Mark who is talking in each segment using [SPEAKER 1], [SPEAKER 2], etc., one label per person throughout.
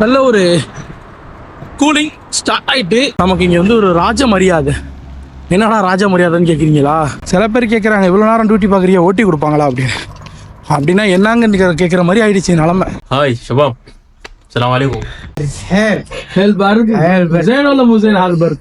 [SPEAKER 1] நல்ல ஒரு cooling start ஆயிட்டு நமக்கு இங்கே வந்து ஒரு ராஜ மரியாதை. என்னடா ராஜ மரியாதைன்னு கேட்குறீங்களா சில பேர் கேட்குறாங்க இவ்வளோ நேரம் டியூட்டி பார்க்குறியா? ஓட்டி கொடுப்பாங்களா? அப்படின்னு. அப்படின்னா என்னங்கன்னு கேட்குற மாதிரி ஆயிடுச்சு நிலமை. ஹாய் சுபம்
[SPEAKER 2] சலாம் வலைக்கும் ஹேல் ஹேல் பார்க் ஹேல் ஹேல் Hale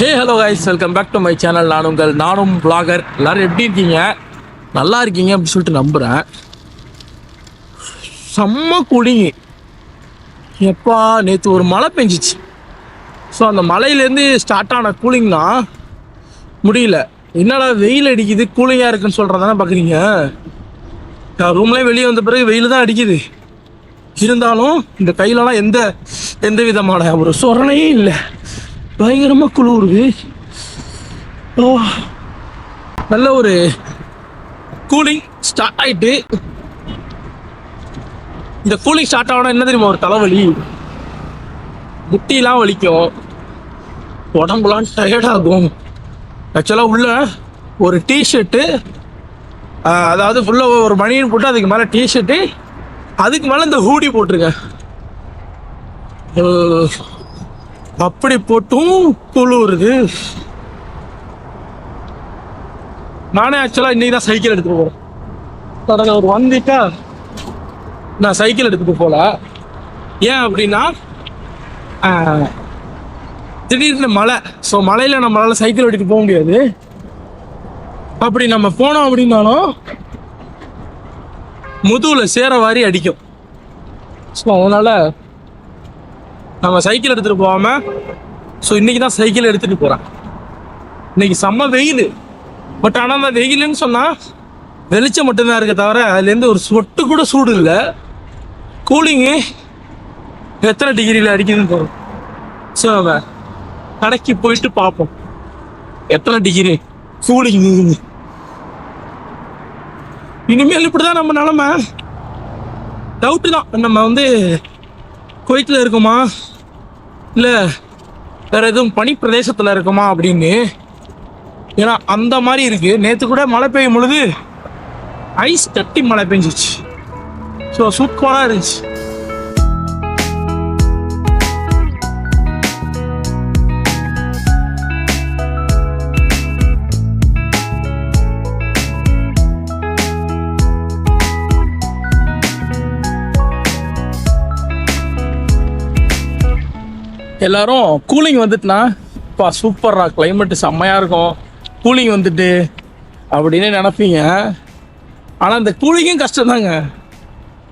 [SPEAKER 1] hey hello guys welcome back to my channel நான் உங்கள் நானும் பிளாகர் எல்லாரும் எப்படி இருக்கீங்க? நல்லா இருக்கீங்க அப்படின்னு சொல்லிட்டு நம்புகிறேன் செம்ம கூலிங் எப்பா நேற்று ஒரு மழை பெஞ்சிச்சு. ஸோ அந்த மலையிலேருந்து ஸ்டார்ட் ஆன கூலிங்னா முடியல. என்னடா வெயில் அடிக்குது? கூலிங்காக இருக்குன்னு சொல்கிறதானே பார்க்குறீங்க? நான் ரூம்லேயே வெளியே வந்த பிறகு வெயில் தான் அடிக்குது. இருந்தாலும் இந்த கையிலலாம் எந்த எந்த விதமான ஒரு சொரணையும் இல்லை. பயங்கரமாக குளிருது. ஓ நல்ல ஒரு கூலிங் ஸ்டார்ட் ஆயிட்டு. இந்த கூலிங் ஸ்டார்ட் ஆகணும் என்ன தெரியுமா ஒரு தலைவலி. முட்டிலாம் வலிக்கும். உடம்புலாம் டயர்டாகும் ஆக்சுவலாக உள்ள ஒரு டிஷர்ட்டு அதாவது ஃபுல்லாக ஒரு மணின்னு போட்டு அதுக்கு மேலே டிஷர்ட்டு அதுக்கு மேலே இந்த ஹூடி போட்டிருக்கேன். அப்படி போட்டும் குளிருது நானே ஆக்சுவலாக இன்னைக்கு தான் சைக்கிள் எடுத்துட்டு போகிறேன் கடந்த ஒரு ஒன் வீக்கா நான் சைக்கிள் எடுத்துட்டு போகல ஏன் அப்படின்னா திடீர்னு மழை. ஸோ மழையில் நம்மளால சைக்கிள் ஓட்டிட்டு போக முடியாது. அப்படி நம்ம போனோம் அப்படின்னாலும் முதுகுல சேர வாரி அடிக்கும். ஸோ அதனால நம்ம சைக்கிள் எடுத்துகிட்டு போகாமல் ஸோ இன்றைக்கி தான் சைக்கிள் எடுத்துகிட்டு போகிறேன் இன்னைக்கு செம்ம வெயில். பட் ஆனால் அந்த வெயிலுன்னு சொன்னால் வெளிச்சம் மட்டும்தான் இருக்க தவிர அதுலேருந்து ஒரு சொட்டு கூட சூடு இல்லை. கூலிங்கு எத்தனை டிகிரியில் அடிக்குதுன்னு போகிறோம் ஸோ நம்ம கடைக்கு போயிட்டு பார்ப்போம். எத்தனை டிகிரி கூலிங் இனிமேல் இப்படி தான் நம்ம நிலமை. டவுட்டு தான். நம்ம வந்து குவைத்தில் இருக்குமா இல்லை வேற எதுவும் பனி பிரதேசத்தில் இருக்குமா அப்படின்னு? ஏன்னா அந்த மாதிரி இருக்கு. நேற்று கூட மழை பெய்யும் பொழுது ஐஸ் கட்டி மழை பெஞ்சிச்சு. ஸோ சூப்பராக இருந்துச்சு. எல்லாரும் கூலிங் வந்துட்டுனா பா சூப்பர்ரா கிளைமேட் செம்மையாக இருக்கும். கூலிங் வந்துட்டு அப்படின்னு நினப்பீங்க. ஆனால் அந்த கூலிங்கும் கஷ்டம் தாங்க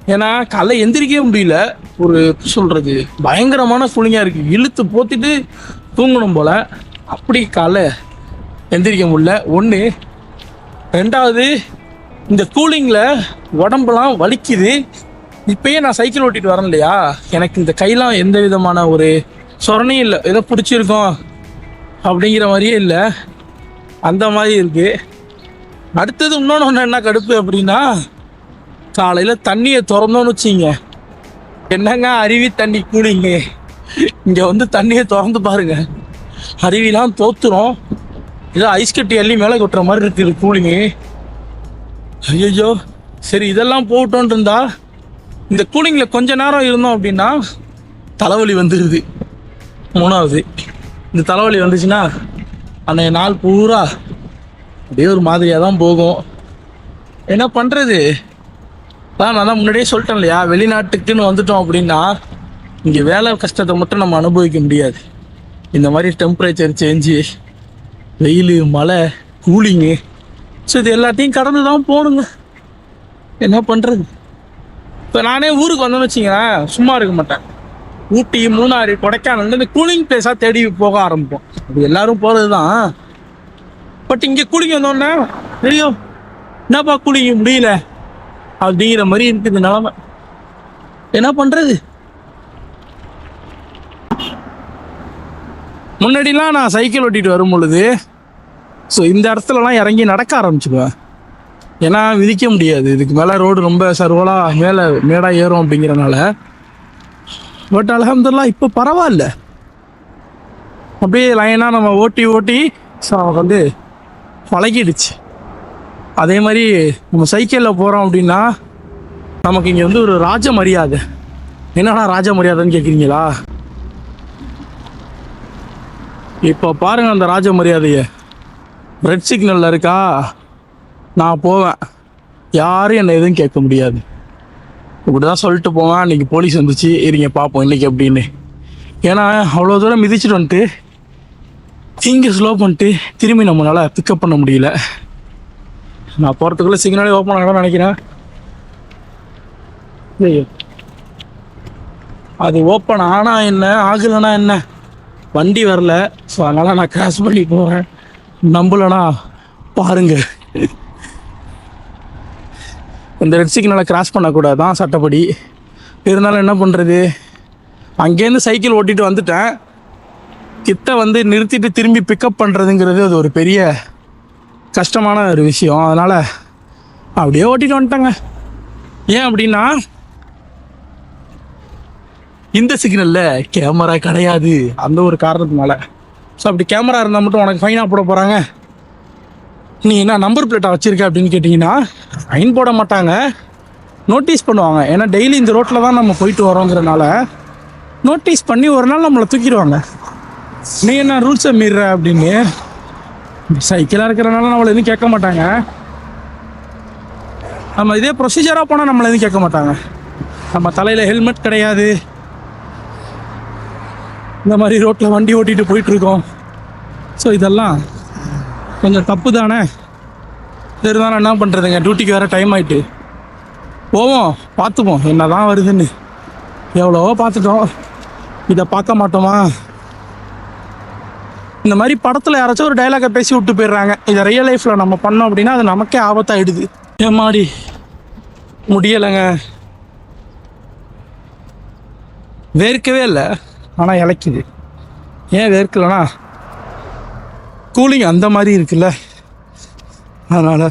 [SPEAKER 1] ஏன்னா காலைல எந்திரிக்கவே முடியல. ஒரு சொல்கிறது பயங்கரமான கூலிங்காக இருக்குது இழுத்து போத்திட்டு தூங்கணும் போல். அப்படி காலைல எந்திரிக்க முடியல. ஒன்று ரெண்டாவது இந்த கூலிங்கில் உடம்புலாம் வலிக்குது. இப்பயே நான் சைக்கிள் ஓட்டிட்டு வரேன் இல்லையா? எனக்கு இந்த கையெல்லாம் எந்த விதமான ஒரு சொரணையும் இல்லை. ஏதோ பிடிச்சிருக்கோம் அப்படிங்கிற மாதிரியே இல்லை. அந்த மாதிரி இருக்கு. அடுத்தது இன்னொன்று ஒன்று என்ன கடுப்பு அப்படின்னா காலையில் தண்ணியை திறந்தோன்னு வச்சிங்க. என்னங்க அருவி தண்ணி கூலிங்க? இங்கே வந்து தண்ணியை திறந்து பாருங்க. அருவிலாம் தோத்துரும். ஏதோ ஐஸ் கட்டி அள்ளி மேலே கொட்டுற மாதிரி இருக்குது கூலிங்கு. ஐயோ சரி இதெல்லாம் போட்டோன்னு இருந்தா இந்த கூலிங்கில் கொஞ்ச நேரம் இருந்தோம் அப்படின்னா தலைவலி வந்துடுது மூணாவது. இந்த தலைவலி வந்துச்சுன்னா அன்றைய நாள் பூரா அப்படியே ஒரு மாதிரியாக தான் போகும். என்ன பண்ணுறது அதான் நான் தான் முன்னாடியே சொல்லிட்டேன் இல்லையா? வெளிநாட்டுக்குன்னு வந்துட்டோம் அப்படின்னா இங்கே வேலை கஷ்டத்தை மட்டும் நம்ம அனுபவிக்க முடியாது. இந்த மாதிரி டெம்பரேச்சர் சேஞ்சு வெயில் மழை கூலிங்கு ஸோ இது எல்லாத்தையும் கடந்து தான் போகணுங்க. என்ன பண்ணுறது இப்போ நானே ஊருக்கு வந்தேன்னு வச்சிங்களேன் சும்மா இருக்க மாட்டேன். ஊட்டி மூணாறு கொடைக்கானல் இந்த கூலிங் பிளேஸாக தேடி போக ஆரம்பிப்போம். அது எல்லாரும் போகிறது தான் பட் இங்கே கூலிங் வந்தோடனே தெரியும் என்னப்பா கூலிங் முடியல? அப்படிங்கிற மாதிரி இருக்குது நிலமை. என்ன பண்ணுறது முன்னாடிலாம் நான் சைக்கிள் ஓட்டிட்டு வரும் பொழுது ஸோ இந்த இடத்துலலாம் இறங்கி நடக்க ஆரம்பிச்சுக்குவேன் ஏன்னா விதிக்க முடியாது. இதுக்கு மேலே ரோடு ரொம்ப சர்வலாக மேலே மேடாக ஏறும் அப்படிங்கிறனால. பட் அலமதுல்லா இப்போ பரவாயில்ல. அப்படியே லைனாக நம்ம ஓட்டி ஓட்டி ஸோ வந்து பழகிடுச்சு. அதே மாதிரி நம்ம சைக்கிளில் போகிறோம் அப்படின்னா நமக்கு இங்கே வந்து ஒரு ராஜ மரியாதை. என்னடா ராஜ மரியாதைன்னு கேட்குறீங்களா இப்போ பாருங்கள் அந்த ராஜ மரியாதையை. ரெட் சிக்னலில் இருக்கா? நான் போவேன். யாரும் என்னை எதுவும் கேட்க முடியாது. இப்படி தான் சொல்லிட்டு போவேன். அன்றைக்கி போலீஸ் வந்துச்சு. இருங்க பார்ப்போம் இன்றைக்கி அப்படின்னு ஏன்னா அவ்வளோ தூரம் மிதிச்சிட்டு வந்துட்டு இங்கே ஸ்லோ பண்ணிட்டு திரும்பி நம்மளால் பிக்கப் பண்ண முடியல. நான் போகிறதுக்குள்ளே சிக்னலே ஓப்பன் ஆகணும்னு நினைக்கிறேன். அது ஓப்பன் ஆனால் என்ன ஆகலைன்னா என்ன? வண்டி வரல. ஸோ அதனால் நான் கிராஸ் பண்ணி போகிறேன் நம்பலனா பாருங்கள் இந்த ரெட் சிக்னலை கிராஸ் பண்ணக்கூடாது தான் சட்டப்படி. இருந்தாலும் என்ன பண்ணுறது அங்கேருந்து சைக்கிள் ஓட்டிட்டு வந்துட்டேன். கிட்ட வந்து நிறுத்திட்டு திரும்பி பிக்கப் பண்ணுறதுங்கிறது அது ஒரு பெரிய கஷ்டமான ஒரு விஷயம். அதனால் அப்படியே ஓட்டிட்டு வந்துட்டேங்க. ஏன் அப்படின்னா இந்த சிக்னலில் கேமரா கிடையாது. அந்த ஒரு காரணத்தினால. ஸோ அப்படி கேமரா இருந்தால் மட்டும் உனக்கு ஃபைனாக போட போகிறாங்க நீ என்ன நம்பர் பிளேட்டா வச்சிருக்க அப்படின்னு கேட்டிங்கன்னா ஃபைன் போட மாட்டாங்க. நோட்டீஸ் பண்ணுவாங்க. ஏன்னா டெய்லி இந்த ரோட்டில் தான் நம்ம போயிட்டு வரோங்கிறனால நோட்டீஸ் பண்ணி ஒரு நாள் நம்மளை தூக்கிடுவாங்க. நீ என்ன ரூல்ஸை மீறுற அப்படின்னு? சைக்கிளாக இருக்கிறனால நம்மளை எதுவும் கேட்க மாட்டாங்க. நம்ம இதே ப்ரொசீஜராக போனால் நம்மளை எதுவும் கேட்க மாட்டாங்க. நம்ம தலையில் ஹெல்மெட் கிடையாது. இந்த மாதிரி ரோட்டில் வண்டி ஓட்டிகிட்டு போயிட்டுருக்கோம் ஸோ இதெல்லாம் கொஞ்சம் தப்பு தானே? இருந்தாலும் என்ன பண்ணுறதுங்க டியூட்டிக்கு வேறு டைம் ஆகிட்டு போவோம் பார்த்துப்போம். என்ன தான் வருதுன்னு. எவ்வளவோ பார்த்துட்டோம். இதை பார்க்க மாட்டோமா? இந்த மாதிரி படத்தில் யாராச்சும் ஒரு டைலாகை பேசி விட்டு போயிடுறாங்க. இதை ரியல் லைஃப்பில் நம்ம பண்ணோம் அப்படின்னா அது நமக்கே ஆபத்தாகிடுது ஏமாடி முடியலைங்க. வேர்க்கவே இல்லை. ஆனால் இழைக்குது ஏன் வேர்க்கலைன்னா கூலிங் அந்த மாதிரி இருக்குல்ல. அதனால்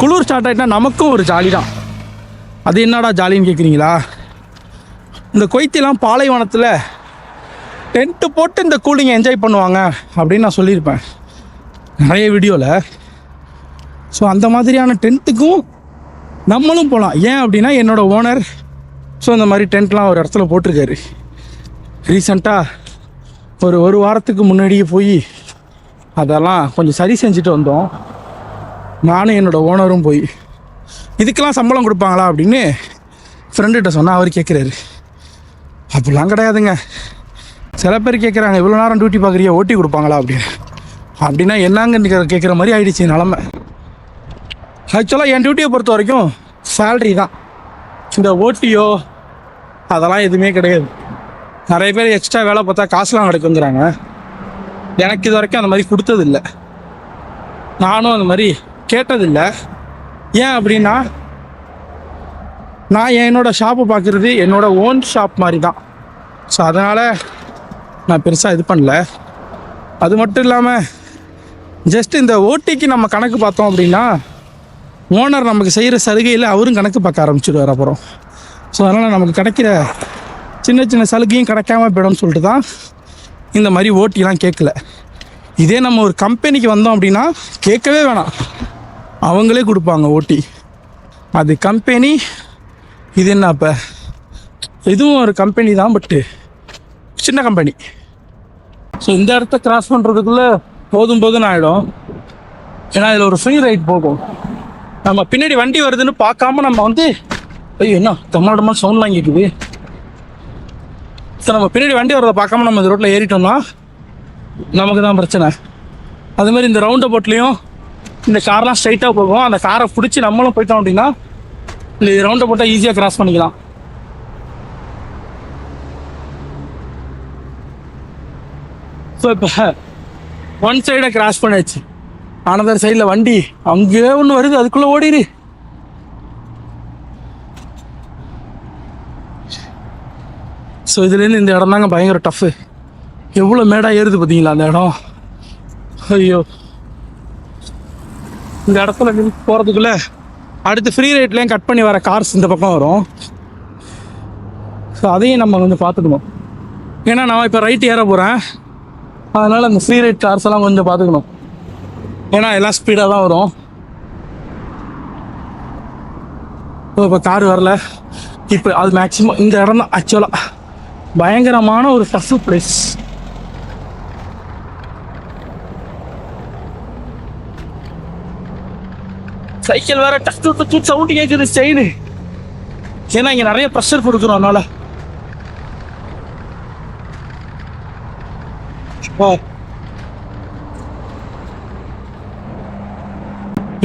[SPEAKER 1] குளிர் ஸ்டார்ட் ஆகிட்டா நமக்கும் ஒரு ஜாலி தான். அது என்னடா ஜாலின்னு கேட்குறீங்களா இந்த கொய்த்திலாம் பாலைவனத்தில் டென்ட்டு போட்டு இந்த கூலிங்கை என்ஜாய் பண்ணுவாங்க அப்படின்னு நான் சொல்லியிருப்பேன். நிறைய வீடியோவில் ஸோ அந்த மாதிரியான டென்ட்டுக்கும் நம்மளும் போகலாம் ஏன் அப்படின்னா என்னோடய ஓனர் ஸோ இந்த மாதிரி டென்ட்லாம் ஒரு இடத்துல போட்டிருக்காரு. ரீசண்டாக ஒரு ஒரு வாரத்துக்கு முன்னாடியே போய் அதெல்லாம் கொஞ்சம் சரி செஞ்சுட்டு வந்தோம். நானும் என்னோடய ஓனரும் போய் இதுக்கெல்லாம் சம்பளம் கொடுப்பாங்களா? அப்படின்னு ஃப்ரெண்டுகிட்ட சொன்னால் அவர் கேட்குறாரு அப்படிலாம் கிடையாதுங்க. சில பேர் கேட்குறாங்க இவ்வளோ நேரம் டியூட்டி பார்க்குறியா? ஓட்டி கொடுப்பாங்களா? அப்படின்னு. அப்படின்னா என்னங்கன்னு கேட்குற மாதிரி ஆயிடுச்சு நிலமை. ஆக்சுவலாக என் டியூட்டியை பொறுத்த வரைக்கும் சேல்ரி தான். இந்த ஓட்டியோ அதெல்லாம் எதுவுமே கிடையாது. நிறைய பேர் எக்ஸ்ட்ரா வேலை பார்த்தா காசுலாம் கிடைக்குங்கிறாங்க. எனக்கு இது வரைக்கும் அந்த மாதிரி கொடுத்ததில்ல. நானும் அந்த மாதிரி கேட்டதில்லை. ஏன் அப்படின்னா நான் என்னோட ஷாப்பை பார்க்குறது என்னோட ஓன் ஷாப் மாதிரி தான் ஸோ அதனால் நான் பெருசாக இது பண்ணல. அது மட்டும் இல்லாமல் ஜஸ்ட் இந்த ஓட்டிக்கு நம்ம கணக்கு பார்த்தோம் அப்படின்னா ஓனர் நமக்கு செய்கிற சலுகையில் அவரும் கணக்கு பார்க்க ஆரம்பிச்சிடுவார் அப்புறம். ஸோ அதனால் நமக்கு கிடைக்கிற சின்ன சின்ன சலுகையும் கிடைக்காம போயிடும்னு சொல்லிட்டு தான் இந்த மாதிரி ஓட்டிலாம் கேட்கல. இதே நம்ம ஒரு கம்பெனிக்கு வந்தோம் அப்படின்னா கேட்கவே வேணாம். அவங்களே கொடுப்பாங்க ஓட்டி. அது கம்பெனி இது என்ன அப்போ? இதுவும் ஒரு கம்பெனி தான் பட்டு சின்ன கம்பெனி ஸோ இந்த இடத்த கிராஸ் பண்ணுறதுக்குள்ளே போதும் போதும்னு ஆகிடும் ஏன்னா இதில் ஒரு ஃப்ரீ ரைட் போகும். நம்ம பின்னாடி வண்டி வருதுன்னு பார்க்காம நம்ம வந்து ஐயோ என்ன? தமிழ்நாடு சவுண்ட்லாம் கேட்குது ஸோ நம்ம பின்னாடி வண்டி வரதை பார்க்காம நம்ம இந்த ரோட்டில் ஏறிட்டோம்னா நமக்கு தான் பிரச்சனை. அதுமாரி இந்த ரவுண்ட் போட்லேயும் இந்த கார்லாம் ஸ்ட்ரைட்டாக போகும். அந்த காரை பிடிச்சி நம்மளும் போயிட்டோம் அப்படின்னா இந்த ரவுண்டை போட்டால் ஈஸியாக கிராஸ் பண்ணிக்கலாம். ஸோ இப்போ ஒன் சைடை கிராஸ் பண்ணியாச்சு. அனதர் சைடில் வண்டி அங்கே ஒன்று வருது அதுக்குள்ளே ஓடிடு. ஸோ இதுலேருந்து இந்த இடம் தாங்க பயங்கர டஃப்பு எவ்வளோ மேடாக ஏறுது பார்த்தீங்களா அந்த இடம்? ஐயோ. இந்த இடத்துல போகிறதுக்குள்ளே அடுத்து ஃப்ரீ ரேட்லேயும் கட் பண்ணி வர கார்ஸ் இந்த பக்கம் வரும். ஸோ அதையும் நம்ம கொஞ்சம் பார்த்துக்கணும். ஏன்னா நான் இப்போ ரைட் ஏற போகிறேன் அதனால் அந்த ஃப்ரீ ரைட் கார்ஸ் எல்லாம் கொஞ்சம் பார்த்துக்கணும். ஏன்னா எல்லாம் ஸ்பீடாக தான் வரும். இப்போ கார் வரல. இப்போ அது மேக்ஸிமம் இந்த இடம் தான் ஆக்சுவலாக பயங்கரமான ஒரு டஃப் பிளேஸ் சைக்கிள் வேற டக் டக் டக் சவுண்ட் கேட்குது செயின் ஏன்னா இங்கே நிறைய ப்ரெஷர் கொடுக்குறோம் அதனால.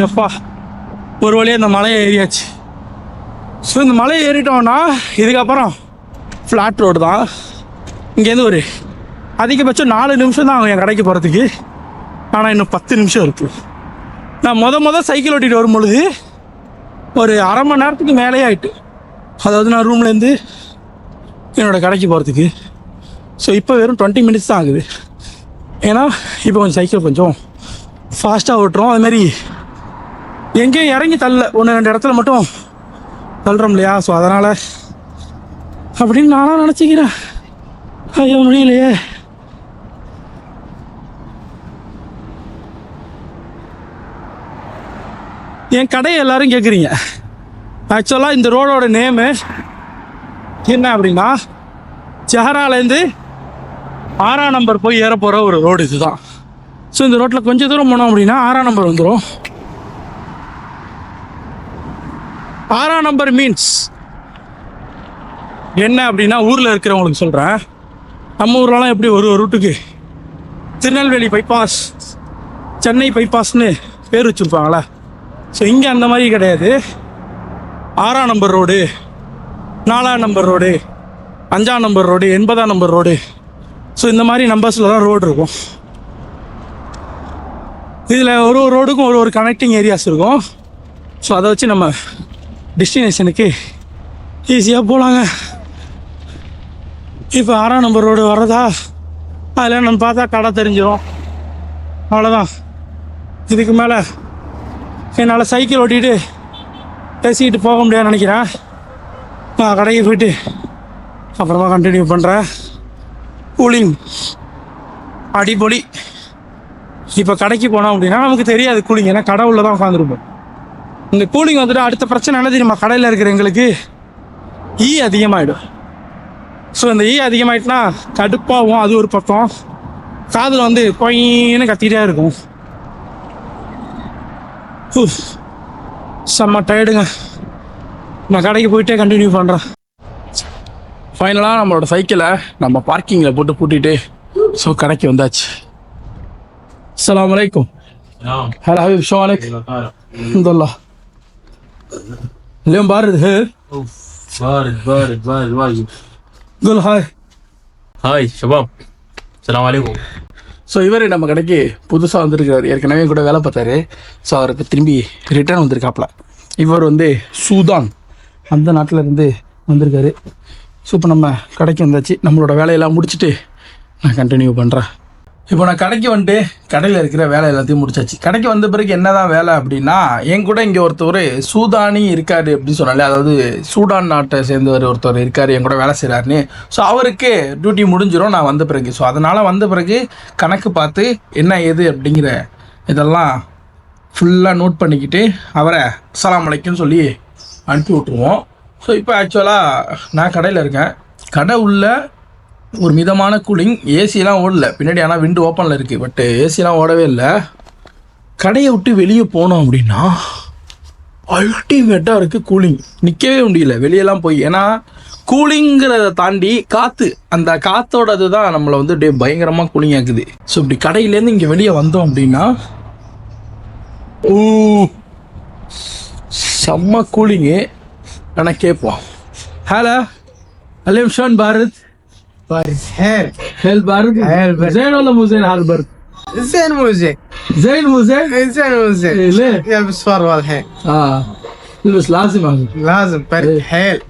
[SPEAKER 1] எப்பா ஒரு வழியாக இந்த மலையை ஏறியாச்சு. ஸோ இந்த மலையை ஏறிட்டோம்னா இதுக்கப்புறம் ஃப்ளாட் ரோடு தான். இங்கேருந்து ஒரு அதிகபட்சம் நாலு நிமிஷம் தான் ஆகும் என் கடைக்கு போகிறதுக்கு ஆனால் இன்னும் பத்து நிமிஷம் இருக்குது நான் மொத மொதல் சைக்கிள் ஓட்டிகிட்டு வரும் பொழுது ஒரு அரை மணி நேரத்துக்கு மேலே ஆகிட்டு அதாவது நான் ரூம்லேருந்து என்னோடய கடைக்கு போகிறதுக்கு ஸோ இப்போ வெறும் டுவெண்ட்டி மினிட்ஸ் தான் ஆகுது. ஏன்னா இப்போ கொஞ்சம் சைக்கிள் கொஞ்சம் ஃபாஸ்ட்டாக ஓட்டுறோம். அதுமாரி எங்கேயும் இறங்கி தள்ள ஒன்று ரெண்டு இடத்துல மட்டும் தள்ளுறோம் இல்லையா? ஸோ அதனால் அப்படின்னு நானாக நினச்சிக்கிறேன். ஐயோ முடியலையே. என் கடையை எல்லாரும் கேட்குறீங்க ஆக்சுவலாக இந்த ரோடோட நேமு என்ன அப்படின்னா ஜஹராலேருந்து ஆறாம் நம்பர் போய் ஏற போகிற ஒரு ரோடு இதுதான். ஸோ இந்த ரோட்டில் கொஞ்சம் தூரம் போனோம் அப்படின்னா ஆறாம் நம்பர் வந்துடும் ஆறாம் நம்பர் மீன்ஸ் என்ன அப்படின்னா ஊரில் இருக்கிறவங்களுக்கு சொல்கிறேன் நம்ம ஊர்லலாம் எப்படி ஒரு ஒரு ரூட்டுக்கு திருநெல்வேலி பைபாஸ் சென்னை பைபாஸ்னு பேர் வச்சுருப்பாங்களா? ஸோ இங்கே அந்த மாதிரி கிடையாது. ஆறாம் நம்பர் ரோடு நாலாம் நம்பர் ரோடு அஞ்சாம் நம்பர் ரோடு எண்பதாம் நம்பர் ரோடு ஸோ இந்த மாதிரி நம்பர்ஸில் தான் ரோடு இருக்கும். இதில் ஒரு ஒரு ரோடுக்கும் ஒரு ஒரு கனெக்டிங் ஏரியாஸ் இருக்கும். ஸோ அதை வச்சு நம்ம டெஸ்டினேஷனுக்கு ஈஸியாக போகலாங்க இப்போ ஆறாம் நம்பர் ரோடு வர்றதா? அதில் நம்ம பார்த்தா கடை தெரிஞ்சிடும் அவ்வளோதான் இதுக்கு மேலே என்னால் சைக்கிள் ஓட்டிகிட்டு பேசிக்கிட்டு போக முடியாதுன்னு நினைக்கிறேன். நான் கடைக்கு போயிட்டு அப்புறமா கண்டினியூ பண்ணுறேன் கூலிங் அடிப்பொலி இப்போ கடைக்கு போனோம் அப்படின்னா நமக்கு தெரியாது கூலிங். ஏன்னா கடை உள்ளே தான் உட்காந்துருப்போம் இந்த கூலிங் வந்துட்டு அடுத்த பிரச்சனை என்ன தெரியுமா? கடையில் இருக்கிற எங்களுக்கு ஈ e அதிகமாகிடும் ஸோ இந்த ஈ அதிகமாயிட்டுனா கடுப்பாகும் அது ஒரு பக்கம் காதில் வந்து கொயின்னு கத்திட்டே இருக்கும் ஹூ, செம்ம டயர்டுங்க நான் கடைக்கு போயிட்டே கண்டினியூ பண்ணுறேன் ஃபைனலாக நம்மளோட சைக்கிளை நம்ம பார்க்கிங்கில் போட்டு பூட்டிட்டு ஸோ கடைக்கு வந்தாச்சு அஸ்ஸலாமு அலைக்கும்
[SPEAKER 3] نعم
[SPEAKER 1] هلا حبيبي شو عليك؟ الحمد لله اليوم بارد هي
[SPEAKER 3] اوف بارد بارد بارد واجد
[SPEAKER 1] குல் ஹாய்
[SPEAKER 3] ஹாய் ஷபாப் சலாம் வலைக்கும்
[SPEAKER 1] ஸோ இவர் நம்ம கடைக்கு புதுசாக வந்திருக்கிறார். ஏற்கனவே கூட வேலை பார்த்தாரு. ஸோ அவருக்கு திரும்பி ரிட்டர்ன் வந்திருக்காப்ல இவர் வந்து சூதான். அந்த நாட்டில் இருந்து வந்திருக்காரு. ஸோ இப்போ நம்ம கடைக்கு வந்தாச்சு. நம்மளோட வேலையெல்லாம் முடிச்சுட்டு நான் கண்டினியூ பண்ணுறேன் இப்போ நான் கடைக்கு வந்துட்டு கடையில் இருக்கிற வேலை எல்லாத்தையும் முடிச்சாச்சு. கடைக்கு வந்த பிறகு என்னதான் வேலை அப்படின்னா என் கூட இங்கே ஒருத்தர் சூதானி இருக்கார் அப்படின்னு சொன்னாலே அதாவது சூடான் நாட்டை சேர்ந்தவர் ஒருத்தர் இருக்கார் என் கூட வேலை செய்கிறாருன்னு ஸோ அவருக்கு டியூட்டி முடிஞ்சிடும் நான் வந்த பிறகு. ஸோ அதனால் வந்த பிறகு கணக்கு பார்த்து என்ன ஏது அப்படிங்கிற இதெல்லாம் ஃபுல்லாக நோட் பண்ணிக்கிட்டு அவரை சலாம் அலைக்கும்னு சொல்லி அனுப்பி விட்ருவோம் ஸோ இப்போ ஆக்சுவலாக நான் கடையில் இருக்கேன். கடை உள்ள ஒரு மிதமான கூலிங் ஏசிலாம் ஓடல. பின்னாடி ஆனால் விண்டு ஓப்பனில் இருக்குது பட் ஏசிலாம் ஓடவே இல்லை. கடையை விட்டு வெளியே போனோம் அப்படின்னா அல்டிமேட்டாக இருக்குது கூலிங் நிற்கவே முடியல. வெளியெல்லாம் போய். ஏன்னா கூலிங்கிறத தாண்டி காற்று அந்த காற்றோடது தான் நம்மளை வந்து அப்படியே பயங்கரமாக கூலிங் ஆக்குது. ஸோ இப்படி கடையிலேருந்து இங்கே வெளியே வந்தோம் அப்படின்னா ஓ செம்ம கூலிங்கு ஆனால் கேட்போம் hello Alim Shan Bharat.
[SPEAKER 4] بارد حيل
[SPEAKER 1] هل بارد
[SPEAKER 4] هل بارد.
[SPEAKER 1] زين ولا مو زين هالبرد؟
[SPEAKER 4] زين مو زين
[SPEAKER 1] زين مو زين؟
[SPEAKER 4] زين مو
[SPEAKER 1] إيه،
[SPEAKER 4] زين
[SPEAKER 1] ليه؟
[SPEAKER 4] يلبس فروه الحين
[SPEAKER 1] اه بس لازم هذا
[SPEAKER 4] لازم برد
[SPEAKER 1] إيه.
[SPEAKER 4] حيل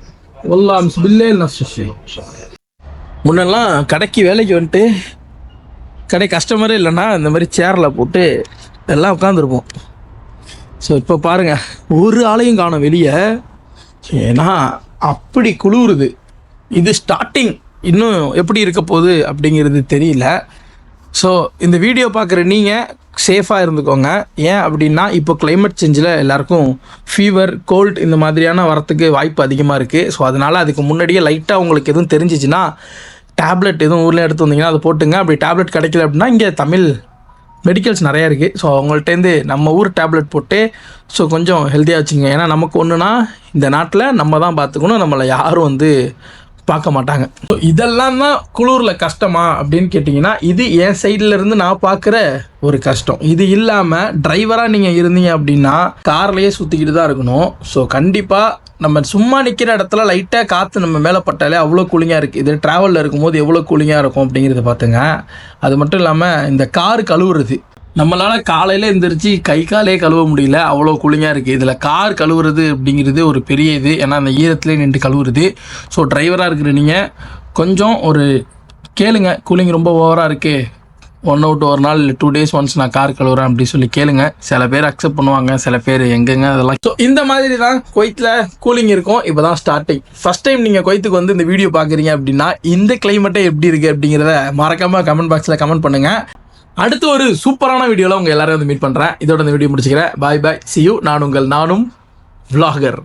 [SPEAKER 1] والله امس بالليل نفس الشيء முன்னெல்லாம் கடைக்கு வேலைக்கு வந்துட்டு கடை கஸ்டமரே இல்லைன்னா இந்த மாதிரி சேரில் போட்டு எல்லாம் உட்காந்துருப்போம் ஸோ இப்போ பாருங்க ஒரு ஆளையும் காணோம் வெளியே ஏன்னா அப்படி குளிருது இது ஸ்டார்டிங் இன்னும் எப்படி இருக்க போகுது அப்படிங்கிறது தெரியல. ஸோ இந்த வீடியோ பார்க்குற நீங்கள் சேஃபாக இருந்துக்கோங்க. ஏன் அப்படின்னா இப்போ கிளைமேட் சேஞ்சில் எல்லாருக்கும் ஃபீவர் கோல்ட் இந்த மாதிரியான வரத்துக்கு வாய்ப்பு அதிகமாக இருக்குது ஸோ அதனால் அதுக்கு முன்னாடியே லைட்டாக உங்களுக்கு எதுவும் தெரிஞ்சிச்சுன்னா டேப்லெட் எதுவும் ஊரில் எடுத்து வந்தீங்கன்னா அதை போட்டுங்க. அப்படி டேப்லெட் கிடைக்கல அப்படின்னா இங்கே தமிழ் மெடிக்கல்ஸ் நிறையா இருக்குது ஸோ அவங்கள்ட்டேருந்து நம்ம ஊர் டேப்லெட் போட்டு ஸோ கொஞ்சம் ஹெல்த்தியாக வச்சுங்க ஏன்னா நமக்கு ஒன்றுனா இந்த நாட்டில் நம்ம தான் பார்த்துக்கணும். நம்மளை யாரும் வந்து பார்க்க மாட்டாங்க. ஸோ இதெல்லாம் தான் குளூரில் கஷ்டமா அப்படின்னு கேட்டிங்கன்னா இது என் சைடில் இருந்து நான் பார்க்குற ஒரு கஷ்டம். இது இல்லாமல் டிரைவராக நீங்கள் இருந்தீங்க அப்படின்னா கார்லேயே சுற்றிக்கிட்டு தான் இருக்கணும். ஸோ கண்டிப்பாக நம்ம சும்மா நிற்கிற இடத்துல லைட்டாக காற்று நம்ம மேலே பட்டாலே அவ்வளோ கூலிங்காக இருக்குது இது ட்ராவலில் இருக்கும்போது எவ்வளோ கூலிங்காக இருக்கும் அப்படிங்கிறத பார்த்துங்க. அது மட்டும் இல்லாமல் இந்த கார் கழுவுறது. நம்மளால் காலையில் எந்திரிச்சு கை காலே கழுவ முடியல. அவ்வளோ கூலிங்காக இருக்குது இதில் கார் கழுவுறது அப்படிங்கிறது ஒரு பெரிய இது. ஏன்னா அந்த ஈரத்துலேயே நின்று கழுவுறது. ஸோ டிரைவராக இருக்கிற நீங்கள் கொஞ்சம் ஒரு கேளுங்க. கூலிங் ரொம்ப ஓவராக இருக்குது ஒன் அவுட் ஒரு நாள் டூ டேஸ் ஒன்ஸ் நான் கார் கழுவுறேன் அப்படின்னு சொல்லி கேளுங்க. சில பேர் அக்செப்ட் பண்ணுவாங்க. சில பேர் எங்கெங்க அதெல்லாம். ஸோ இந்த மாதிரி தான் கொய்த்தில் கூலிங் இருக்கும். இப்போ தான் ஸ்டார்டிங் ஃபர்ஸ்ட் டைம் நீங்கள் கொய்த்துக்கு வந்து இந்த வீடியோ பார்க்குறீங்க அப்படின்னா இந்த கிளைமேட்டே எப்படி இருக்குது அப்படிங்கிறத மறக்காமல் கமெண்ட் பாக்ஸில் கமெண்ட் பண்ணுங்கள் அடுத்து ஒரு சூப்பரான வீடியோவில் உங்கள் எல்லாரையும் வந்து மீட் பண்ணுறேன் இதோட இந்த வீடியோ முடிச்சுக்கிறேன். பாய் பாய் சி யூ நான் உங்கள் நானும் vlogger.